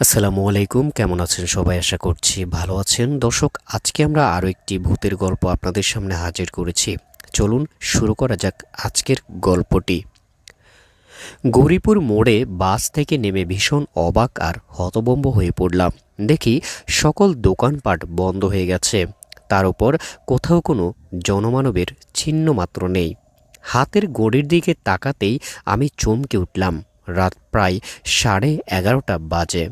আসসালামু আলাইকুম, কেমন আছেন সবাই? আশা করছি ভালো আছেন। দর্শক, আজকে আমরা আরও একটি ভূতের গল্প আপনাদের সামনে হাজির করেছি। চলুন শুরু করা যাক আজকের গল্পটি। গৌরীপুর মোড়ে বাস থেকে নেমে ভীষণ অবাক আর হতবম্ব হয়ে পড়লাম। দেখি সকল দোকানপাট বন্ধ হয়ে গেছে। তার উপর কোথাও কোনো জনমানবের চিহ্ন মাত্র নেই। হাতের গড়ির দিকে তাকাতেই আমি চমকে উঠলাম। রাত প্রায় সাড়ে এগারোটা বাজে।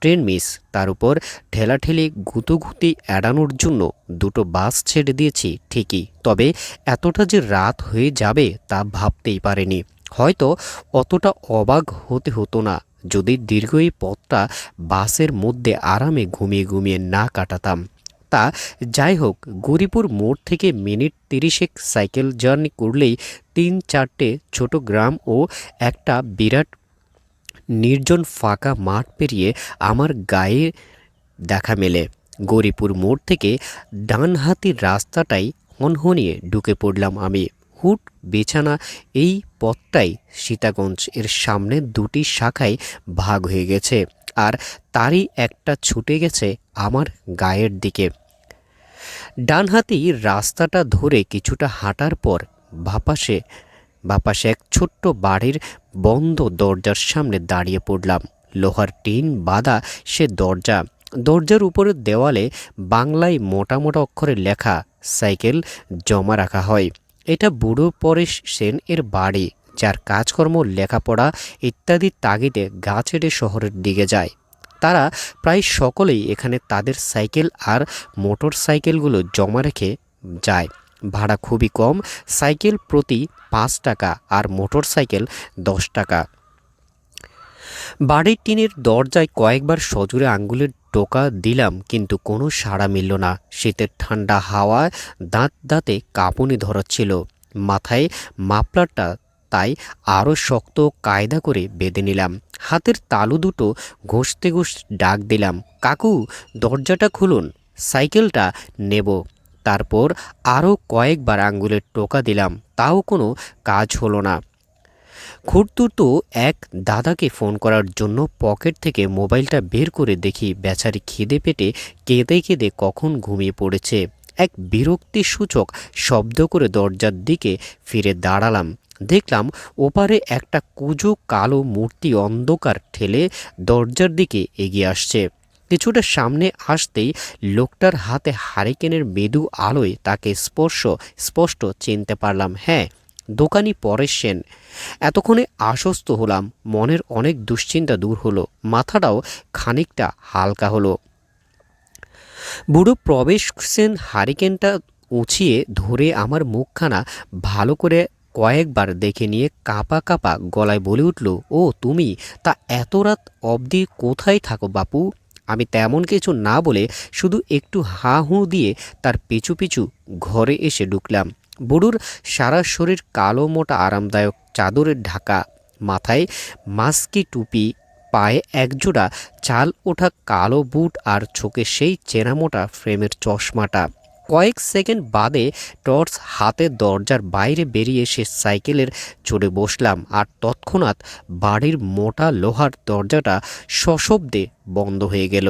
Train miss. তার উপর ঠেলাঠেলি গুতুগুতি এড়ানোর জন্য দুটো বাস ছেড়ে দিয়েছি, ঠিকই। তবে এতটা যে রাত হয়ে যাবে তা ভাবতেই পারেনি। হয়তো অতটা অবাক হতে হতো না, যদি দীর্ঘ এই পথটা বাসের মধ্যে আরামে ঘুমিয়ে ঘুমিয়ে না কাটাতাম। তা যাই হোক, গৌরীপুর মোড় থেকে মিনিট তিরিশেক সাইকেল জার্নি করলেই তিন চারটে ছোট গ্রাম ও একটা বিরাট নির্জন ফাঁকা মাঠ পেরিয়ে আমার গায়ে দেখা মেলে। গৌরীপুর মোড় থেকে ডান হাতির রাস্তাটাই হনহনিয়ে ঢুকে পড়লাম আমি। হুট বিছানা এই পথটাই সীতাগঞ্জ এর সামনে দুটি শাখায় ভাগ হয়ে গেছে আর তারই একটা ছুটে গেছে আমার গায়ের দিকে। ডানহাতি রাস্তাটা ধরে কিছুটা হাঁটার পর বাপাশে বাপাশে এক ছোট্ট বাড়ির বন্ধ দরজার সামনে দাঁড়িয়ে পড়লাম। লোহার টিন বাঁধা সে দরজা। দরজার উপরের দেওয়ালে বাংলায় মোটা মোটা অক্ষরে লেখা, সাইকেল জমা রাখা হয়। এটা বুড়ো পরেশ সেন এর বাড়ি, যার কাজকর্ম, লেখাপড়া ইত্যাদি তাগিদে গা ছেড়ে শহরের দিকে যায়। তারা প্রায় সকলেই এখানে তাদের সাইকেল আর মোটর সাইকেলগুলো জমা রেখে যায়। ভাড়া খুবই কম, সাইকেল প্রতি পাঁচ টাকা আর মোটর সাইকেল দশ টাকা। বাড়ির টিনের দরজায় কয়েকবার সজোরে আঙ্গুলের টোকা দিলাম, কিন্তু কোনো সাড়া মিলল না। শীতের ঠান্ডা হাওয়ায় দাঁত দাঁতে কাঁপুনি ধরাচ্ছিল। মাথায় মাপলারটা তাই আরও শক্ত কায়দা করে বেঁধে নিলাম। হাতের তালু দুটো ঘষতে ঘষতে ডাক দিলাম, কাকু, দরজাটা খুলুন, সাইকেলটা নেব। তারপর আরও কয়েকবার আঙ্গুলের টোকা দিলাম, তাও কোনো কাজ হলো না। খুঁড়তুতো এক দাদাকে ফোন করার জন্য পকেট থেকে মোবাইলটা বের করে দেখি বেচারি খিদে পেটে কেঁদে কেঁদে কখন ঘুমিয়ে পড়েছে। এক বিরক্তি সূচক শব্দ করে দরজার দিকে ফিরে দাঁড়ালাম। দেখলাম ওপারে একটা কুজো কালো মূর্তি অন্ধকার ঠেলে দরজার দিকে এগিয়ে আসছে। কিছুটা সামনে আসতেই লোকটার হাতে হারিকেনের মেদু আলোয় তাকে স্পর্শ, স্পষ্ট চিনতে পারলাম হ্যাঁ দোকানি পরেশ সেন। এতক্ষণে আশ্বস্ত হলাম, মনের অনেক দুশ্চিন্তা দূর হলো, মাথাটাও খানিকটা হালকা হলো। বুড়ো প্রবেশ সেন হারিকেনটা উঁচিয়ে ধরে আমার মুখখানা ভালো করে কয়েকবার দেখে নিয়ে কাঁপা কাঁপা গলায় বলে উঠল, ও, তুমি? তা এত রাত অবধি কোথায় থাকো বাপু? আমি তেমন কিছু না বলে শুধু একটু হা হু দিয়ে তার পিছু পিছু ঘরে এসে ঢুকলাম। বুড়ুর সারা শরীর কালো, মোটা, আরামদায়ক চাদরের ঢাকা, মাথায় মাস্কি টুপি, পায়ে একজোড়া চাল ওঠা কালো বুট আর চোখে সেই চেনা মোটা ফ্রেমের চশমাটা। কয়েক সেকেন্ড বাদে টর্চ হাতে দরজার বাইরে বেরিয়ে সে সাইকেলের চড়ে বসলাম আর তৎক্ষণাৎ বাড়ির মোটা লোহার দরজাটা সশব্দে বন্ধ হয়ে গেল।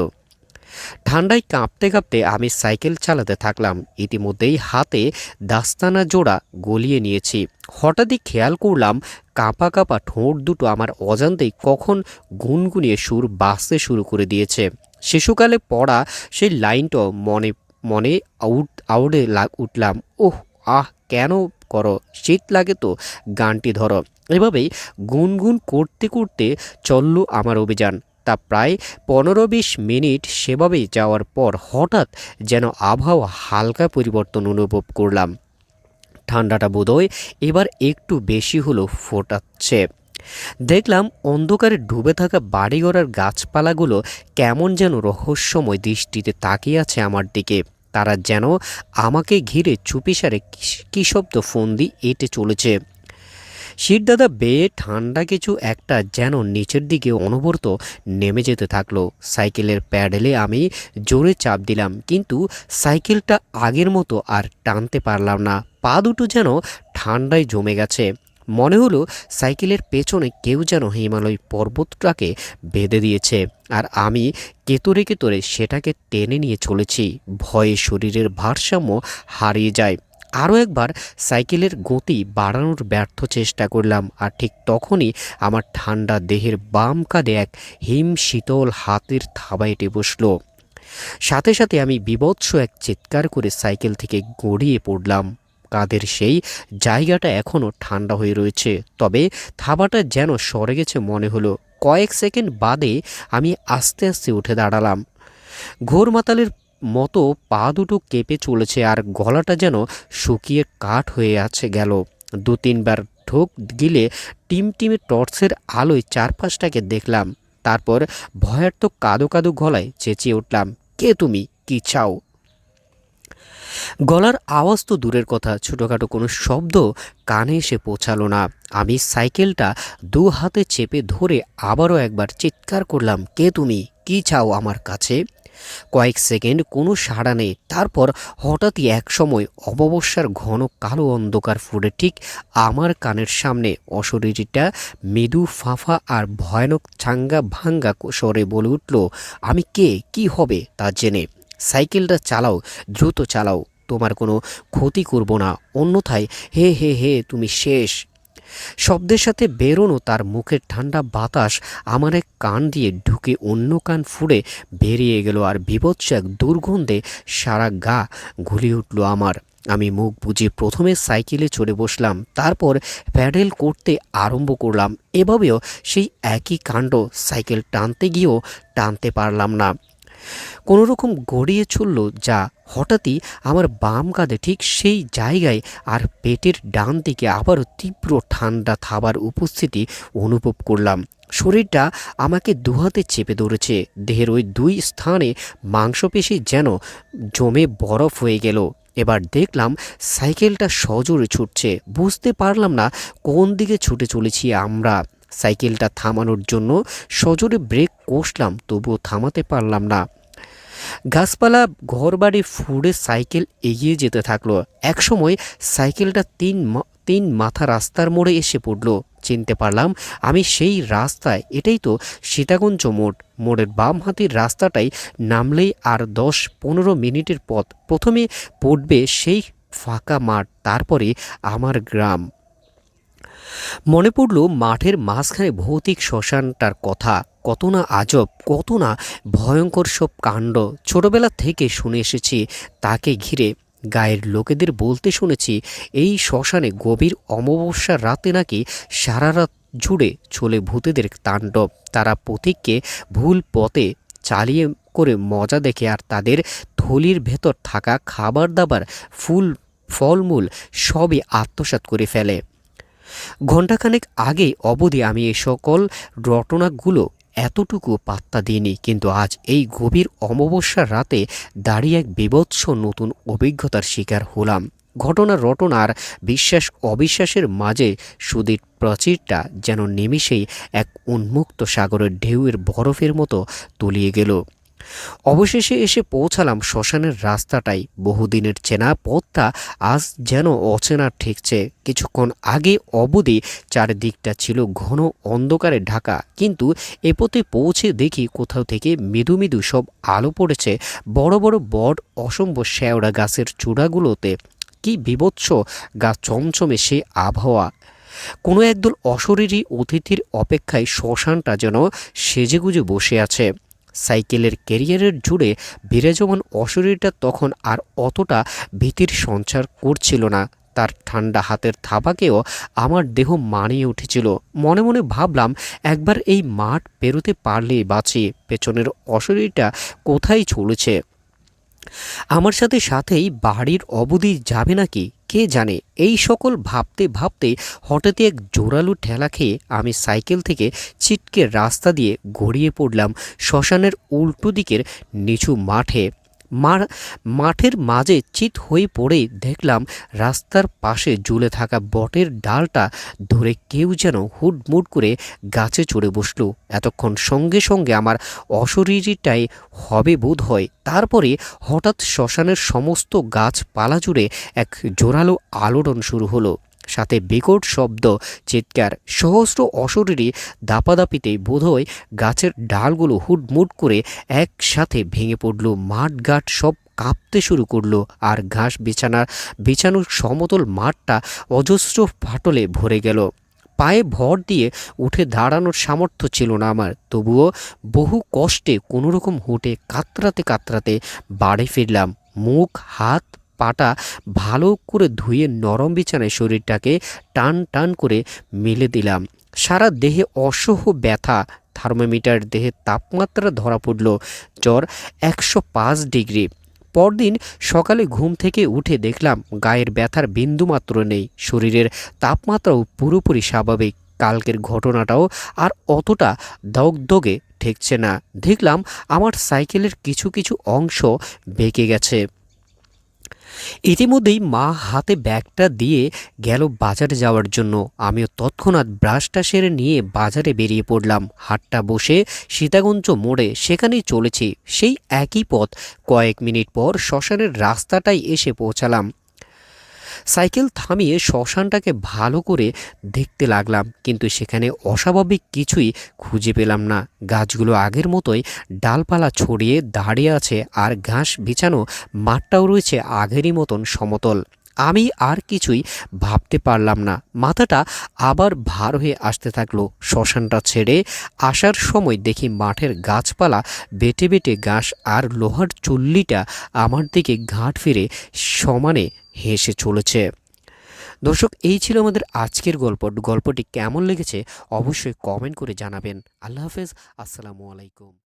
ঠান্ডায় কাঁপতে কাঁপতে আমি সাইকেল চালাতে থাকলাম। ইতিমধ্যেই হাতে দাস্তানা জোড়া গলিয়ে নিয়েছি। হঠাৎই খেয়াল করলাম কাঁপা কাঁপা ঠোঁট দুটো আমার অজান্তেই কখন গুনগুনিয়ে সুর বাঁচতে শুরু করে দিয়েছে। শিশুকালে পড়া সেই লাইনটাও মনে মনে আউট আউড়ে উঠলাম। ওহ, আহ, কেন করো? শীত লাগে তো, গানটি ধরো। এভাবেই গুনগুন করতে করতে চলল আমার অভিযান। তা প্রায় পনেরো বিশ মিনিট সেভাবেই যাওয়ার পর হঠাৎ যেন আবহাওয়া হালকা পরিবর্তন অনুভব করলাম। ঠান্ডাটা বোধহয় এবার একটু বেশি হলো ফোটাচ্ছে। দেখলাম অন্ধকারে ডুবে থাকা বাড়িঘরের গাছপালাগুলো কেমন যেন রহস্যময় দৃষ্টিতে তাকিয়ে আছে আমার দিকে। তারা যেন আমাকে ঘিরে চুপিসারে কী শব্দ ফন্দি এঁটে চলেছে। শিরদাদা বেয়ে ঠান্ডা কিছু একটা যেন নিচের দিকে অনবরত নেমে যেতে থাকল। সাইকেলের প্যাডেলে আমি জোরে চাপ দিলাম, কিন্তু সাইকেলটা আগের মতো আর টানতে পারলাম না। পা দুটো যেন ঠান্ডায় জমে গেছে। মনে হলো সাইকেলের পেছনে কেউ যেন হিমালয় পর্বতটাকে বেঁধে দিয়েছে। আর আমি কেতরে কেতরে সেটাকে টেনে নিয়ে চলেছি। ভয়ে শরীরের ভারসাম্য হারিয়ে যায়। আরও একবার সাইকেলের গতি বাড়ানোর ব্যর্থ চেষ্টা করলাম। আর ঠিক তখনই আমার ঠান্ডা দেহের বাম কাঁধে এক হিম শীতল হাতের থাবা এটে বসল। সাথে সাথে আমি বিভৎস এক চিৎকার করে সাইকেল থেকে গড়িয়ে পড়লাম। কাঁধের সেই জায়গাটা এখনও ঠান্ডা হয়ে রয়েছে। তবে থাবাটা যেন সরে গেছে মনে হলো। কয়েক সেকেন্ড বাদে আমি আস্তে আস্তে উঠে দাঁড়ালাম। ঘোর মাতালের মতো পা দুটো কেঁপে চলেছে আর গলাটা যেন শুকিয়ে কাঠ হয়ে আছে গেল। দু তিনবার ঢোক গিলে টিম টিমে টর্চের আলোয় চারপাশটাকে দেখলাম। তারপর ভয়ার্থ কাদো কাদো গলায় চেঁচিয়ে উঠলাম, কে তুমি? কি চাও? গলার আওয়াজ তো দূরের কথা, ছোটোখাটো কোনো শব্দ কানে এসে পৌঁছালো না। আমি সাইকেলটা দু হাতে চেপে ধরে আবারও একবার চিৎকার করলাম, কে তুমি? কি চাও আমার কাছে? কয়েক সেকেন্ড কোনো সাড়া নেই, তারপর হঠাৎই এক সময় অমাবস্যার ঘন কালো অন্ধকার ফুটে ঠিক আমার কানের সামনে অশরীরীটা মৃদু ফাঁফা আর ভয়ানক ছাঙ্গা ভাঙ্গা স্বরে বলে উঠল, আমি কে? কি হবে তা জেনে। সাইকেলটা চালাও, দ্রুত চালাও। তোমার কোনো ক্ষতি করব না, অন্যথায় হে হে হে, তুমি শেষ। শব্দের সাথে বেরোনো তার মুখের ঠান্ডা বাতাস আমার এক কান দিয়ে ঢুকে অন্য কান ফুড়ে বেরিয়ে গেল আর বিভৎস এক দুর্গন্ধে সারা গা ঘুলিয়ে উঠল আমার। আমি মুখ বুঝে প্রথমে সাইকেলে চড়ে বসলাম, তারপর প্যাডেল করতে আরম্ভ করলাম। এভাবেও সেই একই কাণ্ড সাইকেল টানতে গিয়েও টানতে পারলাম না। কোনো রকম গড়িয়ে চলল যা হঠাৎই আমার বাম কাঁধে ঠিক সেই জায়গায় আর পেটের ডান দিকে আবারও তীব্র ঠান্ডা থাবার উপস্থিতি অনুভব করলাম। শরীরটা আমাকে দুহাতে চেপে ধরেছে। দেহের ওই দুই স্থানে মাংসপেশি যেন জমে বরফ হয়ে গেল। এবার দেখলাম সাইকেলটা সজোরে ছুটছে। বুঝতে পারলাম না কোন দিকে ছুটে চলেছি আমরা। সাইকেলটা থামানোর জন্য সজোরে ব্রেক কষলাম, তবুও থামাতে পারলাম না। গাছপালা ঘরবাড়ি ফুড়ে সাইকেল এগিয়ে যেতে থাকল। একসময় সাইকেলটা তিন তিন মাথা রাস্তার মোড়ে এসে পড়ল। চিনতে পারলাম, আমি সেই রাস্তায়, এটাই তো সীতাগঞ্জ মোড়। মোড়ের বাম হাতির রাস্তাটাই নামলেই আর দশ পনেরো মিনিটের পথ। প্রথমে পড়বে সেই ফাঁকা মাঠ, তারপরে আমার গ্রাম। মনে পড়ল মাঠের মাঝখানে ভৌতিক শ্মশানটার কথা। কত না আজব, কত না ভয়ঙ্কর সব কাণ্ড। ছোটবেলা থেকে শুনে এসেছি, তাকে ঘিরে। গায়ের লোকেদের বলতে শুনেছি, এই শ্মশানে গভীর অমাবস্যার রাতে নাকি সারা রাত জুড়ে চলে ভূতেদের তাণ্ডব। তারা পথিককে ভুল পথে চালিয়ে করে মজা দেখে আর তাদের থলির ভেতর থাকা খাবার দাবার ফুল, ফলমূল সবই আত্মসাৎ করে ফেলে। ঘণ্টাখানেক আগে অবধি আমি এই সকল রটনাগুলো এতটুকু পাত্তা দিইনি, কিন্তু আজ এই গভীর অমাবস্যার রাতে দাঁড়িয়ে এক বিভৎস নতুন অভিজ্ঞতার শিকার হলাম। ঘটনা রটনার বিশ্বাস অবিশ্বাসের মাঝে সুদীর প্রাচীরটা যেন নিমিষেই এক উন্মুক্ত সাগরের ঢেউয়ের বরফের মতো তলিয়ে গেল। অবশেষে এসে পৌঁছালাম শ্মশানের রাস্তাটাই। বহুদিনের চেনা পথটা আজ যেন অচেনা ঠেকছে। কিছুক্ষণ আগে অবধি চারিদিকটা ছিল ঘন অন্ধকারে ঢাকা। কিন্তু এ পথে পৌঁছে দেখি কোথাও থেকে মৃদু মৃদু সব আলো পড়েছে। বড় বড় বট, অসম্ভব শ্যাওড়া গাছের চূড়াগুলোতে। কি বিভৎস গা চমচমে সে আবহাওয়া। কোনো একদল অশরীরী অতিথির অপেক্ষায় শ্মশানটা যেন সেজেগুজে বসে আছে। সাইকেলের ক্যারিয়ারের জুড়ে বিরাজমান অশরীরটা তখন আর অতটা ভীতির সঞ্চার করছিল না। তার ঠান্ডা হাতের থাবাকেও আমার দেহ মানিয়ে উঠেছিল। মনে মনে ভাবলাম, একবার এই মাঠ পেরোতে পারলেই বাঁচি, পেছনের অশরীরটা কোথায় চলেছে আমার সাথে সাথেই বাড়ির অবধি যাবে নাকি? কে জানে? এই সকল ভাবতে ভাবতে হঠাৎই এক জোরালো ঠেলা খেয়ে আমি সাইকেল থেকে ছিটকে রাস্তা দিয়ে গড়িয়ে পড়লাম শ্মশানের উল্টো দিকের নিচু মাঠে। মাঠের মাঝে চিত হয়ে পড়েই দেখলাম রাস্তার পাশে ঝুলে থাকা বটের ডালটা ধরে কেউ যেন হুটমুট করে গাছে চড়ে বসল। এতক্ষণ সঙ্গে সঙ্গে আমার অশরীরীটাই হবে বোধ হয়। তারপরে হঠাৎ শ্মশানের সমস্ত গাছপালা জুড়ে এক জোরালো আলোড়ন শুরু হলো। সাথে বিকট শব্দ, চিৎকার সহস্র অশরীরী দাপাদাপিতে বোধহয় গাছের ডালগুলো হুটমুট করে একসাথে ভেঙে পড়ল। মাঠঘাট সব কাঁপতে শুরু করল আর ঘাস বিছানার, বিছানোর সমতল মাঠটা অজস্র ফাটলে ভরে গেল। পায়ে ভর দিয়ে উঠে দাঁড়ানোর সামর্থ্য ছিল না আমার। তবুও বহু কষ্টে কোনোরকম হুটে কাতরাতে কাতরাতে বাড়ি ফিরলাম। মুখ, হাত পাটা ভালো করে ধুয়ে নরম বিছানায় শরীরটাকে টান টান করে মেলে দিলাম। সারা দেহে অসহ ব্যথা, থার্মোমিটার দেহে তাপমাত্রা ধরা পড়ল, জ্বর একশো পাঁচ ডিগ্রি। পরদিন সকালে ঘুম থেকে উঠে দেখলাম গায়ের ব্যথার বিন্দুমাত্র নেই, শরীরের তাপমাত্রাও পুরোপুরি স্বাভাবিক। কালকের ঘটনাটাও আর অতটা দগদগে ঠেকছে না। দেখলাম আমার সাইকেলের কিছু কিছু অংশ বেঁকে গেছে। ইতিমধ্যেই মা হাতে ব্যাগটা দিয়ে গেল বাজারে যাওয়ার জন্য। আমিও তৎক্ষণাৎ ব্রাশটা সেরে নিয়ে বাজারে বেরিয়ে পড়লাম। হাটটা বসে সীতাগঞ্জ মোড়ে সেখানেই চলেছি। সেই একই পথ। কয়েক মিনিট পর শ্মশানের রাস্তাটাই এসে পৌঁছালাম। সাইকেল থামিয়ে শ্মশানটাকে ভালো করে দেখতে লাগলাম, কিন্তু সেখানে অস্বাভাবিক কিছুই খুঁজে পেলাম না। গাছগুলো আগের মতোই ডালপালা ছড়িয়ে দাঁড়িয়ে আছে আর ঘাস বিছানো মাঠটাও রয়েছে আগেরই মতন সমতল। আমি আর কিছুই ভাবতে পারলাম না। মাথাটা আবার ভার হয়ে আসতে থাকল শ্মশানটা ছেড়ে। আসার সময় দেখি মাঠের গাছপালা বেটে বেটে ঘাস আর লোহার চুল্লিটা আমার দিকে ঘাট ফিরে সমানে হেসে চলেছে। দর্শক, এই ছিল আমাদের আজকের গল্প। গল্পটি কেমন লেগেছে অবশ্যই কমেন্ট করে জানাবেন। আল্লাহ হাফেজ, আসসালামু আলাইকুম।